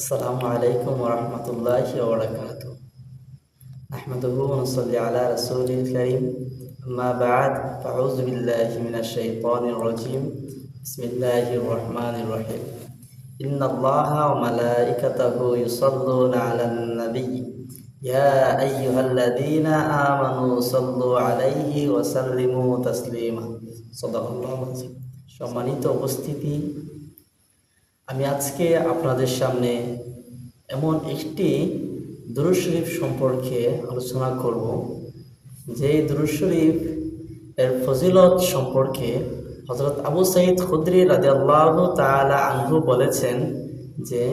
السلام عليكم ورحمة الله وبركاته نحمده ونصلي على رسوله الكريم أما بعد فأعوذ بالله من الشيطان الرجيم بسم الله الرحمن الرحيم إن الله وملائكته يصلون على النبي يا أيها الذين آمنوا صلوا عليه وسلموا تسليما صدق الله العظيم সম্মানিত উপস্থিতি আমি আজকে আপনাদের সামনে এমন একটি দুরুদ শরীফ সম্পর্কে আলোচনা করব, যে দুরুদ শরীফ এর ফজিলত সম্পর্কে হজরত আবু সাইদ খুদ্রি রাজিয়াল্লাহ তাআলা আনহু বলেছেন যে,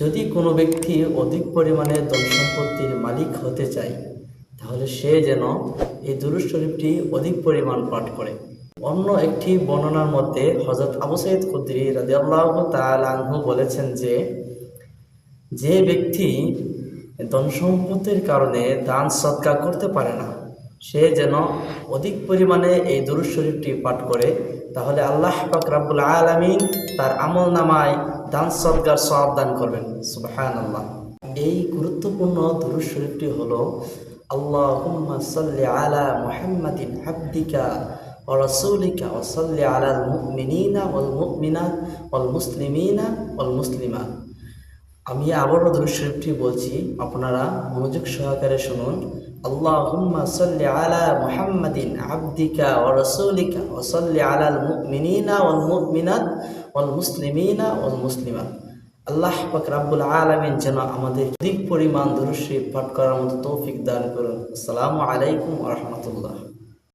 যদি কোনো ব্যক্তি অধিক পরিমাণে ধন সম্পত্তির মালিক হতে চায়, তাহলে সে যেন এই দুরুদ শরীফটি অধিক পরিমাণ পাঠ করে। অন্য একটি বর্ণনার মধ্যে হজরত আবু সাইদ খুদ্রি রাজিয়াল্লাহ তাআলা আনহু বলেছেন যে যে ব্যক্তি ধন সম্পত্তির কারণে দান সৎকা করতে পারে না, সে যেন অধিক পরিমাণে এই দুরুদ শরীফটি পাঠ করে, তাহলে আল্লাহ পাক রাব্বুল আলামিন তার আমল নামায় দান সৎকার সব দান করবেন। সুবাহান আল্লাহ এই গুরুত্বপূর্ণ দুরুদ শরীফটি হলো, আল্লাহুম্মা সাল্লি আলা মুহাম্মাদিন আবদিকা ورسولك وصل على المؤمنين والمؤمنات والمسلمين والمسلمات আমি আবারও দুরূদ শরীফটি বলছি আপনারা মনোযোগ সহকারে শুনুন আল্লাহুম্মা সাল্লি আলা মুহাম্মাদিন আবদিকা ওয়া রাসূলিকা ওয়া সাল্লি আলাল মুমিনিনা ওয়াল মুমিনাত ওয়াল মুসলিমিনা ওয়াল মুসলিমাত আল্লাহ পাক রাব্বুল আলামিন যেন আমাদের অধিক পরিমাণ দুরূদ শরীফ পাঠ করার মতো তৌফিক দান করুন আসসালামু আলাইকুম ওয়া রাহমাতুল্লাহ